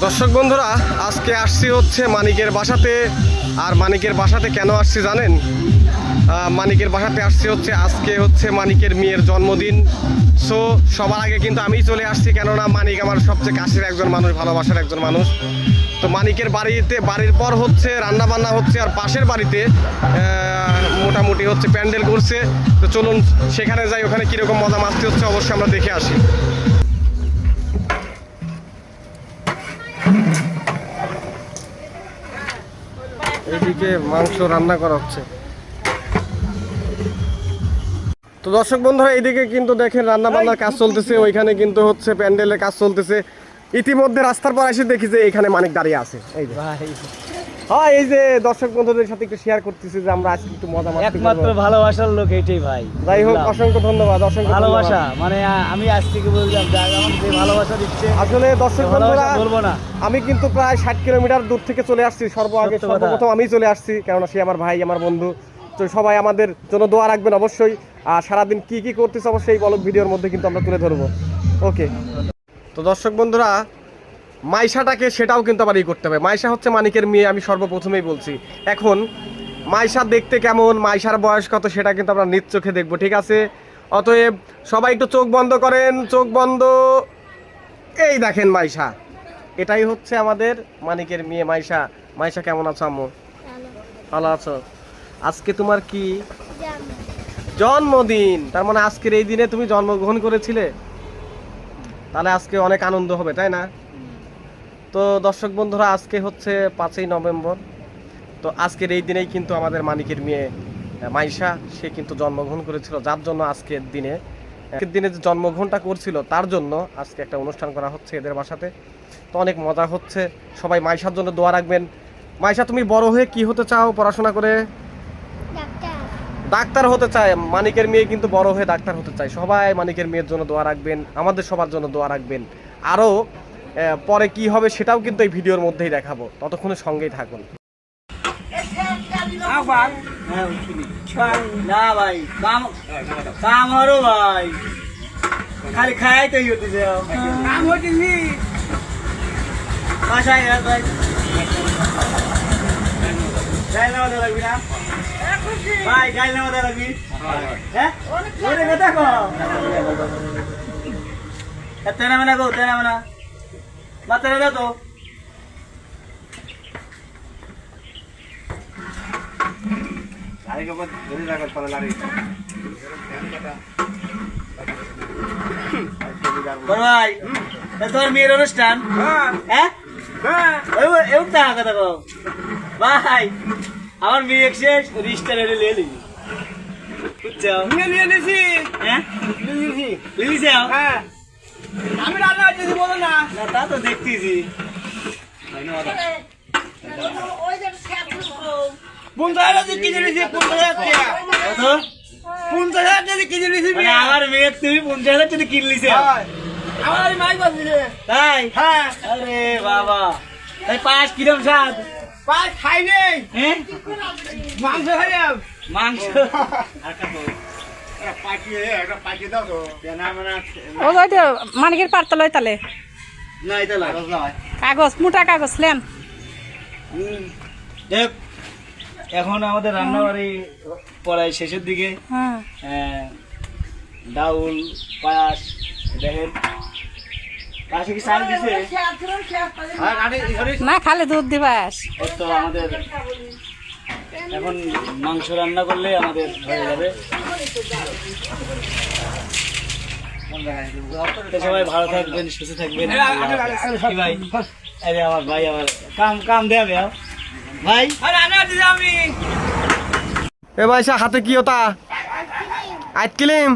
দর্শক বন্ধুরা, আজকে আসছি হচ্ছে মানিকের বাসাতে। আর মানিকের বাসাতে কেন আসছি জানেন? মানিকের বাসাতে আসছি হচ্ছে, আজকে হচ্ছে মানিকের মেয়ের জন্মদিন। সো সবার আগে কিন্তু আমি চলে আসছি, কেননা মানিক আমার সবচেয়ে কাছের একজন মানুষ, ভালোবাসার একজন মানুষ। তো মানিকের বাড়িতে, বাড়ির পর হচ্ছে রান্না বান্না হচ্ছে, আর পাশের বাড়িতে মোটামুটি হচ্ছে প্যান্ডেল করছে। তো চলুন, সেখানে যাই, ওখানে কীরকম মজা মাস্তি হচ্ছে, অবশ্যই আমরা দেখে আসি। এদিকে মাংস রান্না করা হচ্ছে। তো দর্শক বন্ধুরা, এদিকে কিন্তু দেখেন রান্না বান্নার কাজ চলতেছে, ওইখানে কিন্তু হচ্ছে প্যান্ডেলের কাজ চলতেছে। ইতিমধ্যে রাস্তার পর এসে দেখি যে এখানে মানিক দাঁড়িয়ে আছে। এই যে। হ্যাঁ এই যে দর্শক বন্ধুদের সাথে একটু শেয়ার করতেছি যে আমরা আজকে একটু মজা মাস্তি একমাত্র ভালোবাসার লোক এইটাই ভাই যাই হোক অসংখ্য ধন্যবাদ অসংখ্য ভালোবাসা মানে আমি আজ থেকে বললাম যে আমার যে ভালোবাসা দিচ্ছে আসলে দর্শক বন্ধুরা বলব না। আমি কিন্তু প্রায় ষাট কিলোমিটার দূর থেকে চলে আসছি সর্ব আগে সর্বপ্রথম আমি চলে আসছি কেননা সে আমার ভাই আমার বন্ধু। তো সবাই আমাদের জন্য দোয়া রাখবেন অবশ্যই। আর সারাদিন কি কি করতেছে অবশ্যই এই বলক ভিডিওর মধ্যে কিন্তু আমরা তুলে ধরবো। ওকে। তো দর্শক বন্ধুরা মাইশাটাকে সেটাও কিন্তু আবার ই করতে হবে। মাইশা হচ্ছে মানিকের মেয়ে, আমি সর্বপ্রথমেই বলছি। এখন, মাইশা দেখতে কেমন, মাইশার বয়স কত সেটা কিন্তু আমরা নিজ চোখে দেখব, ঠিক আছে? অতএব, সবাই একটু চোখ বন্ধ করেন, চোখ বন্ধ। এই দেখেন মাইশা, এটাই হচ্ছে আমাদের মানিকের মেয়ে মাইশা। মাইশা, কেমন আছো আম্মু? ভালো আছো? আজকে তোমার কি? জন্মদিন। তার মানে আজকের এই দিনে তুমি জন্মগ্রহণ করেছিলে? তাহলে আজকে অনেক আনন্দ হবে, তাই না? তো দর্শক বন্ধুরা আজকে হচ্ছে পাঁচই নভেম্বর। তো আজকের এই দিনেই কিন্তু আমাদের মানিকের মেয়ে মাইশা সে কিন্তু জন্মগ্রহণ করেছিল যার জন্য আজকের দিনে। আজকের দিনে যে জন্মগ্রহণটা করছিল তার জন্য আজকে একটা অনুষ্ঠান করা হচ্ছে এদের বাসাতে। তো অনেক মজা হচ্ছে। সবাই মাইশার জন্য দোয়া রাখবেন। মাইশা তুমি বড় হয়ে কি হতে চাও পড়াশোনা করে? ডাক্তার হতে চায়। মানিকের মেয়ে কিন্তু বড় হয়ে ডাক্তার হতে চায়। সবাই মানিকের মেয়ের জন্য দোয়া রাখবেন। আমাদের সবার জন্য দোয়া রাখবেন। আরও পরে কি হবে সেটাও কিন্তু এই ভিডিওর মধ্যেই দেখাবো। ততক্ষণে সঙ্গেই থাকুন। হ্যাঁ। না ভাই কাম কাম হরো ভাই। খালি খাই তো দিছে কাম হচ্ছে বাসায় রাখ ভাই। গাইল নামা দেওয়া লাগবি না? ভাই গাইল নামা দেওয়া লাগবি? হ্যাঁ? ওরে কথা কো এতে নামে তে মাথায় দাও তো ভাই তোর মেয়ের অনুষ্ঠান হ্যাঁ এও- এও তা কথা কও ভাই আমার মেয়ে শেষ রিস্টার এনে লিয়ে নিবি বুঝছ নিয়ে নিয়েছি হ্যাঁ নিয়েছি লিয়েছে হ্যাঁ আমি রান্না যদি বলো না। না তা তো দেখতেছি। পঞ্চাশ হাজার কিনে নিয়েছি পঞ্চাশ হাজার পঞ্চাশ হাজার দিয়ে কিনে নিয়েছি মানে আমার মেয়ে তুমি পঞ্চাশ হাজার টাকা কিনলিছে। হ্যাঁ। আমার এই বাজছে তাই? হ্যাঁ। আরে বাবা। তাই পাঁচ কিরম স্বাদ? পাঁচ খাই নেই। হ্যাঁ? মাংস খাইলাম মাংস। মানিকের পারতে লয় তালে কাগজ মোটা কাগজ লেন। দেখ এখন আমাদের রান্নাবাড়ি পড়ায় শেষের দিকে। হ্যাঁ। ডাউল পায়াস দেখেন। দিছে। না খালে দুধ দিবাস তো আমাদের এখন মাংস রান্না করলে আমাদের হয়ে যাবে। সবাই ভালো থাকবেন সুস্থ থাকবেন। ভাই? আরে আমার ভাই আমার কাম কাম দেবে ভাই? এ মাইশা হাতে কি ওটা? আইসক্রিম।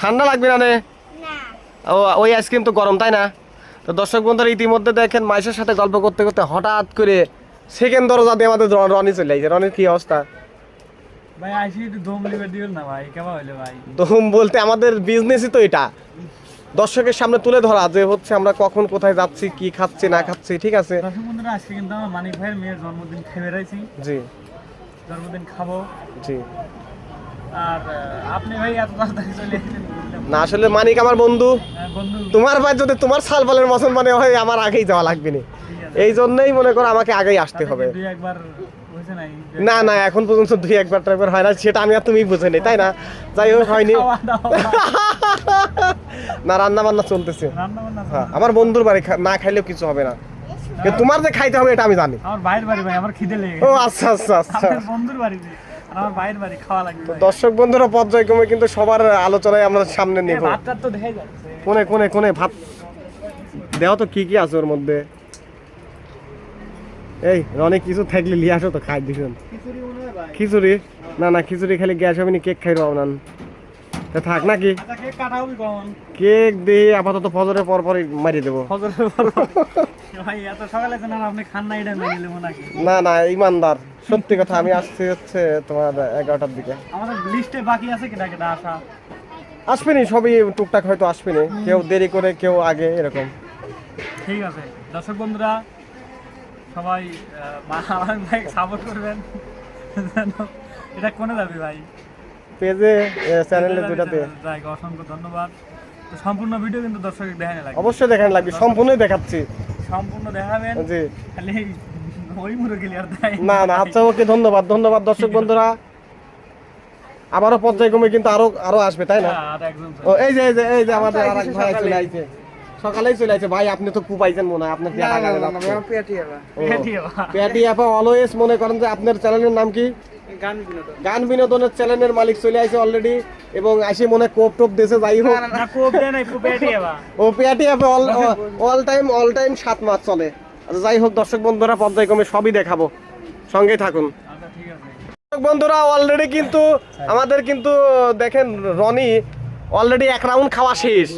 ঠান্ডা লাগবে না রে? ও ওই আইসক্রিম তো গরম তাই না? তো দর্শক বন্ধুরা ইতিমধ্যে দেখেন মাইশের সাথে গল্প করতে করতে হঠাৎ করে সেকেন্ড দরজা দিয়ে আমাদের রনি চলে আইছে। রনির কি অবস্থা? ভাই আইসি একটু দম লিবে দিও না ভাই? কেমন হইল ভাই? দম বলতে আমাদের বিজনেসই তো এটা। দর্শকের সামনে তুলে ধরা যে হচ্ছে আমরা কখন কোথায় যাচ্ছি কি খাচ্ছি না খাচ্ছি ঠিক আছে? দর্শক বন্ধুরা আজকে কিন্তু আমার মানিক ভাইয়ের মেয়ের জন্মদিন খেয়ে বেড়াইছি জি। জন্মদিন খাব। জি। আর আপনি ভাই এত তাড়াতাড়ি চলে না আসলে মানিক আমার বন্ধু। হ্যাঁ, বন্ধু। তোমার ভাই যদি তোমার সাল বলের মতন মানে হয় আমার আগেই যাওয়া লাগবে না। এই জন্যই মনে করো আমাকে আগেই আসতে হবে। না না এখন পর্যন্ত দুই একবার টাইবার হয় না সেটা আমি আর তুমি বুঝে নি তাই না? যাই হোক হয়নি। না রান্না বান্না চলতেছে হ্যাঁ আমার বন্ধুর বাড়ি না খাইলেও কিছু হবে না। কিন্তু তোমার যে খাইতে হবে এটা আমি জানি। আমার ভাইয়ের বাড়ি ভাই আমার খিদে লেগে ও আচ্ছা আচ্ছা আচ্ছা। বন্ধুর বাড়িতে আর আমার ভাইয়ের বাড়ি খাওয়া লাগবে ভাই। দর্শক বন্ধুরা পর্যায়ক্রমে কিন্তু সবার আলোচনায় আমরা সামনে নিব। ভাতটা তো দেখা যাচ্ছে কোনে কোনে কোনে ভাত দেও তো কি কি আছে ওর মধ্যে? এই অনেক কিছু থাকলে লিয়ে আসো তো খাই দিছেন খিচুড়ি? না না খিচুড়ি খালি গ্যাস হবে না কেক খাই রব না তা থাক নাকি? আচ্ছা কেক দিয়ে আপাতত ফজরের পর পরই মারিয়ে দেবো। ফজরের পর না না মেনে ইমানদার। সত্যি কথা আমি আসছি হচ্ছে তোমার এগারোটার দিকে। আমাদের লিস্টে বাকি আছে কেটা কেটা আসা আসবেনি সবই টুকটাক হয়তো আসবেনি। কেউ দেরি করে কেউ আগে এরকম। ঠিক আছে। দর্শক বন্ধুরা সবাই ভাই সাপোর্ট করবেন। এটা কোনে যাবে ভাই? পেজে চ্যানেলে দুটাতে যাই অসংখ্য ধন্যবাদ। তো সম্পূর্ণ ভিডিও কিন্তু দর্শক দেখানো লাগবে। অবশ্যই দেখান লাগবে সম্পূর্ণই দেখাচ্ছি। সম্পূর্ণ দেখাবেন। জি। খালি ওই মুরো আর দেয় না না আচ্ছা ওকে ধন্যবাদ ধন্যবাদ দর্শক বন্ধুরা। আবারও পর্যায়ক্রমে কিন্তু আরও আরও আসবে তাই না? একজন ও এই যে এই যে এই যে আমাদের আরেক ভাই চলে আইছে। সকালেই চলে আইছে ভাই আপনি তো খুব কুপাইছেন মনে হয় আপনার পেটি আপা অলওয়েজ মনে করেন যে আপনার চ্যানেলের নাম কি? গান বিনোদনের চ্যানেলের মালিক চলে আইছে অলরেডি এবং আসে মনে কোপ টোপ দেশে যাই হোক। পেটি। ও পেয়াটি আপে all all time all time সাত মাস চলে। আচ্ছা, যাই হোক দর্শক বন্ধুরা পর্যায়ক্রমে সবই দেখাবো। সঙ্গেই থাকুন। আচ্ছা ঠিক আছে। দর্শক বন্ধুরা অলরেডি কিন্তু আমাদের কিন্তু দেখেন রনি অলরেডি এক রাউন্ড খাওয়া শেষ।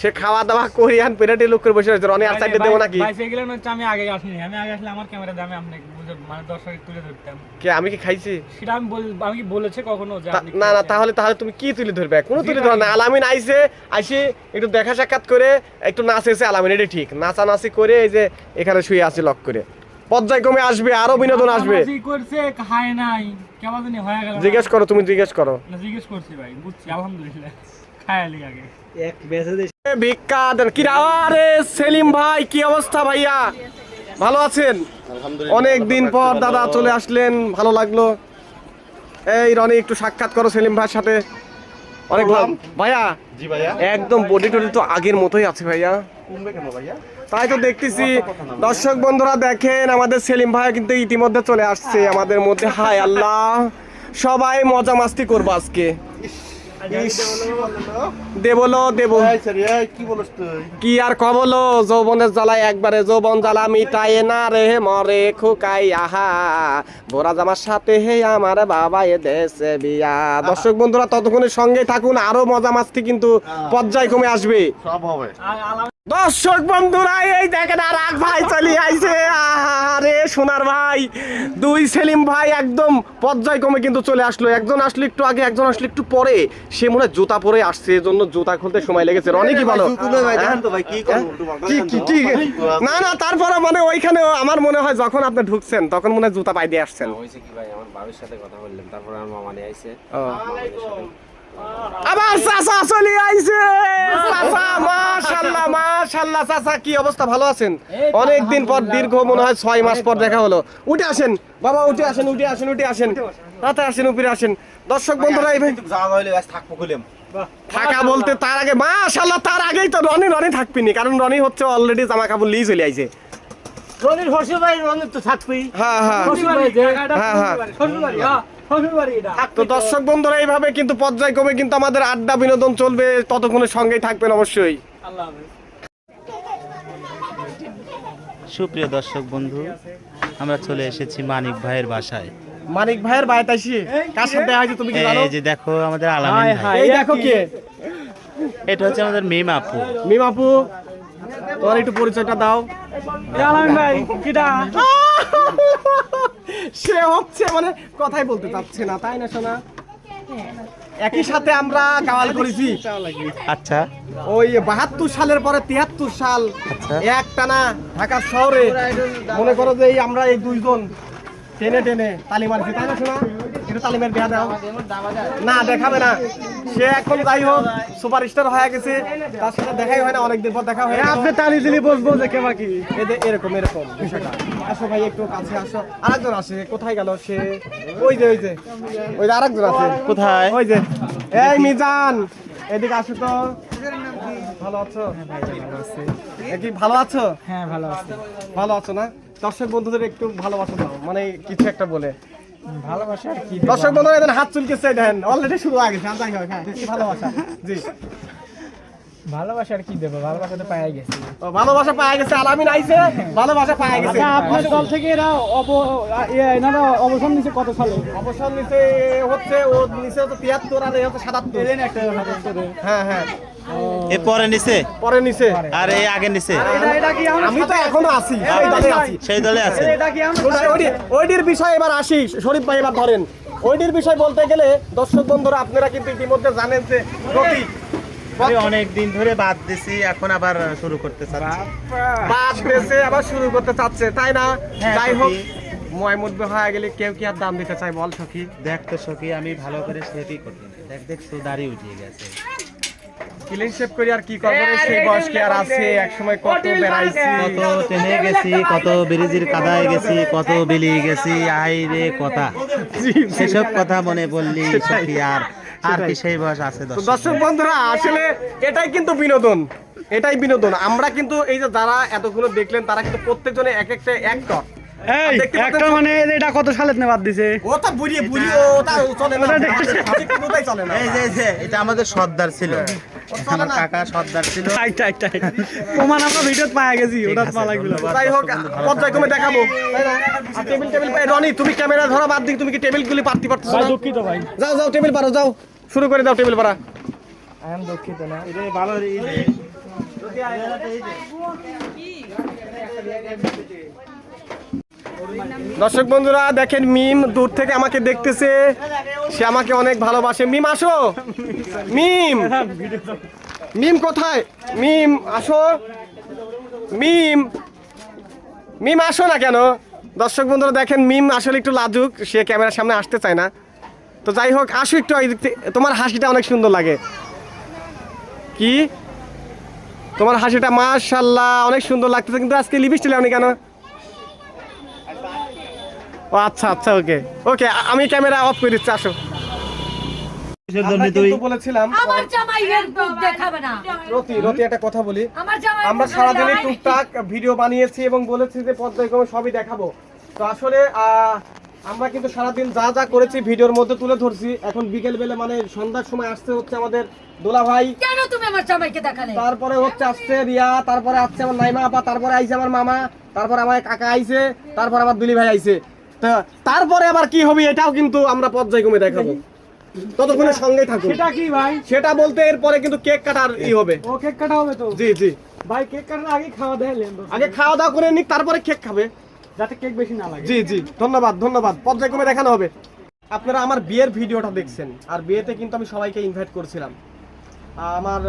সে খাওয়া দাওয়া কোরিয়ান পেরেটি লুক করে বসে রয়েছে। রনি আর চারটে দেবো নাকি? ভাই গেলেন হচ্ছে আমি আগে আসিনি। আমি আগে আসলে আমার ক্যামেরা দামে আপনি বুঝে মানে দর্শক তুলে ধরতাম। কে আমি কি খাইছি? সেটা আমি বল আমি কি বলেছে কখনো যে না না তাহলে তাহলে তুমি কি তুলে ধরবে? কোনো তুলে ধরো না। আলামিন আইসে আইসে একটু দেখা সাক্ষাৎ করে একটু নাচেছে আলামিন এটা ঠিক। নাচানাচি করে এই যে এখানে শুয়ে আছে লক করে। পর্যায়ক্রমে আসবে আরও বিনোদন আসবে। নাচানাচি করছে খায় নাই। কেমন জানি হয়ে গেল জিজ্ঞেস করো তুমি জিজ্ঞেস করো। জিজ্ঞেস করছি ভাই বুঝছি আলহামদুলিল্লাহ। ভিক্ষা দেন কি? আরে সেলিম ভাই কি অবস্থা ভাইয়া? ভালো আছেন? অনেক দিন পর দাদা চলে আসলেন ভালো লাগল। এই রনি একটু সাক্ষাৎ করো সেলিম ভাইয়ের সাথে। অনেক ভালো ভাইয়া জি ভাইয়া। একদম বডি টডি তো আগের মতোই আছে ভাইয়া। কমবে কেন ভাইয়া? তাই তো দেখতেছি দর্শক বন্ধুরা দেখেন আমাদের সেলিম ভাই কিন্তু ইতিমধ্যে চলে আসছে আমাদের মধ্যে। হাই আল্লাহ সবাই মজা মাস্তি করব আজকে। দেবলো দেবো। কি বলছ তুই? কি আর কবলো? যৌবনের জ্বালায় একবারে যৌবন জ্বালা মিটায় না রে মরে খুকাই আহা বোরা জামার সাথে হে আমার বাবা এ দেশে বিয়া। দর্শক বন্ধুরা ততক্ষণের সঙ্গে থাকুন আরও মজা মাস্তি কিন্তু পর্যায় কমে আসবে। সব হবে। দর্শক বন্ধুরা এই দেখেন আর এক ভাই চলে আইছে। আরে সোনার ভাই দুই সেলিম ভাই একদম পর্যায়ক্রমে কিন্তু চলে আসলো। একজন আসলো একটু আগে একজন আসলো একটু পরে। সে মনে হয় জুতা পরে আসছে এজন্য জুতা খুলতে সময় লেগেছে। অনেকই ভালো ভাই কি করব? কি কি কি? না না তারপরে মানে ওইখানে আমার মনে হয় যখন আপনি ঢুকছেন তখন মনে হয় জুতা পাই দিয়ে আসছেন। হয়েছে কি ভাই? আমার বাবার সাথে কথা বললাম তারপর আমার মামা নিয়ে আইছে। আবার চাচা চলে আইছে। চাচা মাশাআল্লাহ মাশাআল্লাহ চাচা কি অবস্থা? ভালো আছেন? অনেক দিন পর দীর্ঘ মনে হয় ছয় মাস পর দেখা হলো। উঠে আসেন বাবা উঠে আসেন উঠে আসেন উঠে আসেন। তাতে আসেন উপরে আসেন। দর্শক বন্ধুরা এই ভাই যাওয়া হইলে আজ থাকব কইলাম। থাকা বলতে তার আগে মাশাআল্লাহ তার আগেই তো রনি রনি থাকবিনি। কারণ রনি হচ্ছে অলরেডি জামা কাপড় লিয়ে চলে আইছে। রনির শ্বশুর বাড়ি রনির তো থাকবেই। হ্যাঁ হ্যাঁ। হ্যাঁ, হ্যাঁ। তো দর্শক বন্ধুরা এইভাবে কিন্তু পর্যায়ক্রমে কিন্তু আমাদের আড্ডা বিনোদন চলবে ততক্ষণের সঙ্গেই থাকবেন অবশ্যই। আল্লাহ সুপ্রিয় দর্শক বন্ধু আমরা চলে এসেছি মানিক ভাইয়ের বাসায়। মানিক ভাইয়ের বাড়িতে আসি? কার সাথে দেখা তুমি কি জানো? এই যে দেখো আমাদের আলামিন ভাই। এই দেখো কে? এটা হচ্ছে আমাদের মিম আপু। মিম আপু তোমার একটু পরিচয়টা দাও। আলামিন ভাই কিটা সে হচ্ছে মানে কথাই বলতে পারছে না তাই না শোনা একই সাথে আমরা কাওয়াল করেছি। আচ্ছা। ওই বাহাত্তর সালের পরে তিয়াত্তর সাল এক টানা ঢাকা শহরে মনে করো যে আমরা এই দুইজন টেনে টেনে তালি মারছি তাই না শোনা একটু তালিমের বিয়া দাও। না দেখাবে না। সে এখন যাই হোক সুপারস্টার হয়ে গেছে। তার সাথে দেখাই হয় না অনেকদিন পর দেখা হয় আপনি তালি দিলি বসবো দেখে বাকি এরকম এরকম বিষয়টা। আসো ভাই একটু কাছে আসো। আরেকজন আসে কোথায় গেল সে? ওই যে ওই যে ওই যে আরেকজন আছে। কোথায়? ওই যে। এই মিজান এদিকে আসো তো। ভালো আছো? কি ভালো আছো? হ্যাঁ ভালো আছে। ভালো আছো না? দর্শক বন্ধুদের একটু ভালোবাসা দাও। মানে কিছু একটা বলে। ভালোবাসা আর কি দর্শক বন্ধুরা এদের হাত চুলকেছে দেন। অলরেডি শুরু হয়ে গেছে আর যাই হোক, হ্যাঁ কি ভালোবাসা। জি। ভালোবাসা আর কি দেবো? ভালোবাসা তো পাই গেছি। ও, ভালোবাসা পাওয়া গেছে আলামিন আইছে ভালোবাসা পাওয়া গেছে। আপনার দল থেকে এরা অব এনারা অবসর নিচ্ছে কত সালে? অবসর নিচে হচ্ছে ও নিচে হচ্ছে তিয়াত্তর আর এ হচ্ছে সাতাত্তর। হ্যাঁ হ্যাঁ। এ পরে নিছে? পরে নিচে আর এ আগে নিছে? আমি তো এখনও আছি সেই দলে আছি। সেই দলে আছে ওইটির বিষয় এবার আসি। শরীফ ভাই এবার ধরেন। ওইটির বিষয় বলতে গেলে দর্শক বন্ধুরা আপনারা কিন্তু ইতিমধ্যে জানেন যে প্রতি অনেক দিন ধরে বাদ দিছি এখন আবার শুরু করতে চাচ্ছি। বাদ দিয়েছে আবার শুরু করতে চাচ্ছে তাই না? হ্যাঁ, যাই হোক সখী। ময় মুদবে হয়ে গেলে কেউ কি আর দাম দিতে চাই বল সখী। দেখ তো সখী আমি ভালো করে সেভই করি দেখ দেখ তো দাড়ি উঠিয়ে গেছে। ক্লিন শেপ করি আর কি করব রে, সেই বয়স কি আর আছে এক সময় কত বেড়াইছি কত ট্রেনে গেছি কত ব্রিজের কাদায় গেছি কত বেলিয়ে গেছি আই রে কথা। সেসব কথা মনে বললি সখী আর? আর কি সেই বয়স আছে দর্শক দর্শক বন্ধুরা। আসলে এটাই কিন্তু বিনোদন এটাই বিনোদন। আমরা কিন্তু এই যে যারা এতগুলো দেখলেন তারা কিন্তু প্রত্যেকজনে এক একটা অ্যাক্টর একটা মানে এটা কত সালের নেবাদ দিছে ওটা বুড়িয়ে বুড়িয়ে ওটা চলে না কোনোটাই চলে না এই যে এটা আমাদের সর্দার ছিল চলে আমার কাকা সর্দার ছিল প্রমাণ আমরা ভিডিওত পাওয়া গেছি ঠিক আছে, ধন্যবাদ। যাই হোক পর্যায়ক্রমে দেখাবো আর টেবিল টেবিল পাই রনি তুমি ক্যামেরা ধরা বাদ দিক তুমি কি টেবিল গুলি পারতে পারছ না দুঃখিত ভাই যাও যাও টেবিল পারো যাও শুরু করে দাও টেবিল পারা দুঃখিত না দর্শক বন্ধুরা, দেখেন মিম দূর থেকে আমাকে দেখতেছে। সে আমাকে অনেক ভালোবাসে। মিম, আসো। মিম। মিম কোথায়? মিম, আসো। মিম। মিম, আসো না কেন? দর্শক বন্ধুরা, দেখেন মিম আসলে একটু লাজুক। সে ক্যামেরার সামনে আসতে চায় না। তো যাই হোক, আসো একটু তোমার হাসিটা অনেক সুন্দর লাগে। কি? তোমার হাসিটা মাশাল্লাহ অনেক সুন্দর লাগতেছে। কিন্তু আজকে লিপস্টিক লাউনি কেন? ও আচ্ছা আচ্ছা ওকে। ওকে আমি ক্যামেরা অফ করে দিচ্ছি আসো। আমরা বলেছিলাম। আমার জামাইয়ের মুখ দেখাবে না। রতি রতি একটা কথা বলি। আমরা সারাদিনে টুকটাক ভিডিও বানিয়েছি এবং বলেছি যে পর্যায়ক্রমে সবই দেখাবো। তো আসলে আমরা কিন্তু সারাদিন যা যা করেছি ভিডিওর মধ্যে তুলে ধরছি। এখন বিকেল বেলা মানে সন্ধ্যার সময় আসতে হচ্ছে আমাদের দোলা ভাই। কেন তুমি আমার জামাইকে দেখালে? তারপরে হচ্ছে আসছে রিয়া তারপরে আসছে আমার নাইমা আপা তারপরে আইছে আমার মামা তারপরে আমার কাকা আইছে তারপরে আমার দুলি ভাই আইছে। তা তারপরে আবার কি হবে এটাও কিন্তু আমরা পর্যায়ক্রমে দেখাবো। ততক্ষণে সঙ্গে থাকুন। সেটা কি ভাই? সেটা বলতে এরপরে কিন্তু কেক কাটার ই হবে। ও কেক কাটা হবে তো? জি জি। ভাই কেক কাটার আগে খাওয়া দেয় লেন আগে খাওয়া দাওয়া করে নিক তারপরে কেক খাবে। যাতে কেক বেশি না লাগে। জি জি। ধন্যবাদ ধন্যবাদ। পর্যায়ক্রমে দেখানো হবে। আপনারা আমার বিয়ের ভিডিওটা দেখছেন। আর বিয়েতে কিন্তু আমি সবাইকে ইনভাইট করেছিলাম। আমার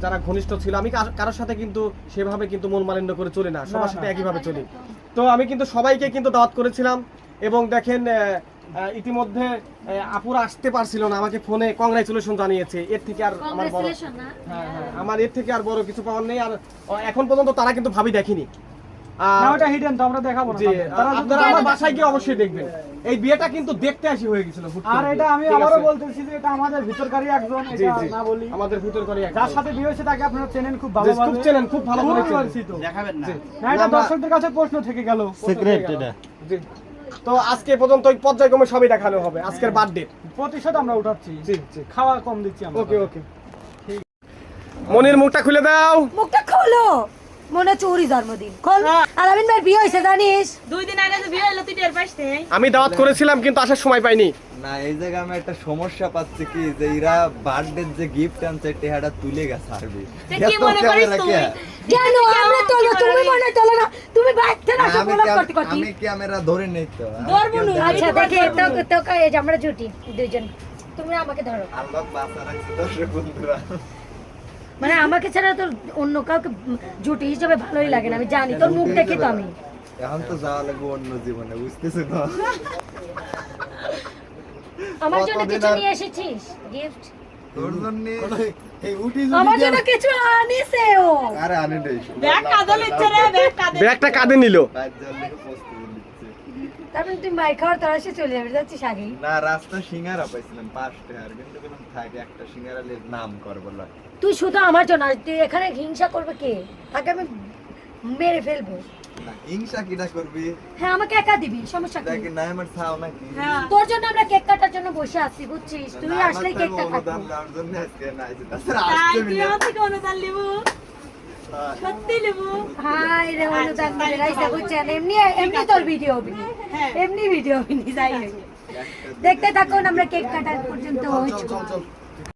যারা ঘনিষ্ঠ ছিল আমি কার- কারোর সাথে কিন্তু সেভাবে কিন্তু মন মালিন্য করে চলি না। সবার সাথে একইভাবে চলি। তো আমি কিন্তু সবাইকে কিন্তু দাওয়াত করেছিলাম। এবং দেখেন ইতিমধ্যে আপুরা আসতে পারছিল না আমাকে ফোনে কংগ্রাচুলেশন জানিয়েছে। এর থেকে আর আমার বড় হ্যাঁ হ্যাঁ আমার এর থেকে আর বড় কিছু পাওয়ার নেই আর এখন পর্যন্ত তারা কিন্তু ভাবি দেখিনি। ওটা হিডেন তো আমরা দেখাবো না জি তাদের। তারা যদি আপনারা আমার বাসায় গিয়ে অবশ্যই দেখবেন। এই বিয়েটা কিন্তু দেখতে আসি হয়ে গেছিল আর এটা আমি আবারও বলতেছি যে এটা আমাদের ভিতরকারী একজন এটা না বলি। আমাদের ভিতর করে একদম। যার সাথে বিয়ে হয়েছে তাকে আপনারা চেনেন খুব ভালো খুব চেনেন খুব ভালো করে দেখাবেন না। এটা দর্শকদের কাছে প্রশ্ন থেকে গেল। সিক্রেট এটা। জি। তো আজকে পর্যন্ত ওই পর্যায়ক্রমে সবই দেখানো হবে। আজকের বার্থডে প্রতিশোধ আমরা উঠাচ্ছি। জি জি। খাওয়া কম দিচ্ছি আমরা। ওকে ওকে। মনির মুখটা খুলে দাও। মুখটা খোলো। মনে হচ্ছে জন্মদিন। খোল। আর ভাই বিয়ে হয়েছে জানিস? দুই দিন আগে যে বিয়ে হলো তুই টের আমি দাওয়াত করেছিলাম কিন্তু আসার সময় পাইনি। না এই জায়গায় আমি একটা সমস্যা পাচ্ছি কি যে এরা বার্থডে যে গিফট আনছে টেহাটা তুলে গেছে আরবি। কি মনে করিস তুই? কেন? আমরা তোলো তুমি মনে তোলো না তুমি বাইতে না গোলাপ করতে করতে। আমি ক্যামেরা ধরে নেই তো। ধরবো না। আচ্ছা দেখে তো তো এই যে আমরা জুটি দুইজন। তুমি আমাকে ধরো। আল্লাহ রাখছে দর্শক বন্ধুরা। মানে আমাকে ছাড়া তোর অন্য কাউকে জুটি হিসেবে ভালোই লাগে না আমি জানি তোর মুখ দেখি তো আমি। এখন তো যাওয়া লাগবে অন্য জীবনে বুঝতেছো না আমার জন্য কিছু নিয়ে এসেছিস? গিফট তোর জন্য আমার জন্য কিছু আনিছে ও। আরে আনে নেই ব্যাগ রে ব্যাগ কাঁদে। ব্যাগটা কাঁধে নিল। কাজ জল থেকে প্রস্তুতি নিচ্ছে। তারপরে তুমি মাই খাওয়ার তরাসে চলে যাবে যাচ্ছিস আগেই? না রাস্তা সিঙ্গারা পাইছিলাম পাঁচটা আর একটা সিঙ্গারা লে নাম কর বলা তুই শুধু আমার জন্য আর তুই এখানে হিংসা করবে কে? তাকে আমি মেরে ফেলব। না হিংসা কিটা করবি? হ্যাঁ আমাকে একা দিবি সমস্যা কি? দেখি না আমার ছাও নাকি? হ্যাঁ। তোর জন্য আমরা কেক কাটার জন্য বসে আছি বুঝছিস? তুই আসলে কেকটা অনুদান কাটবো। দেওয়ার জন্য আজকে না আইছে। তাছাড়া আসতে তুই মিলে- আমার থেকে অনুদান লিবু সত্যি লিবু হাই রে অনুদান দিলে রাইসা বুঝছেন এমনি এমনি তোর ভিডিও হবি এমনি ভিডিও হবি যাই হোক। দেখতে থাকুন আমরা কেক কাটার পর্যন্ত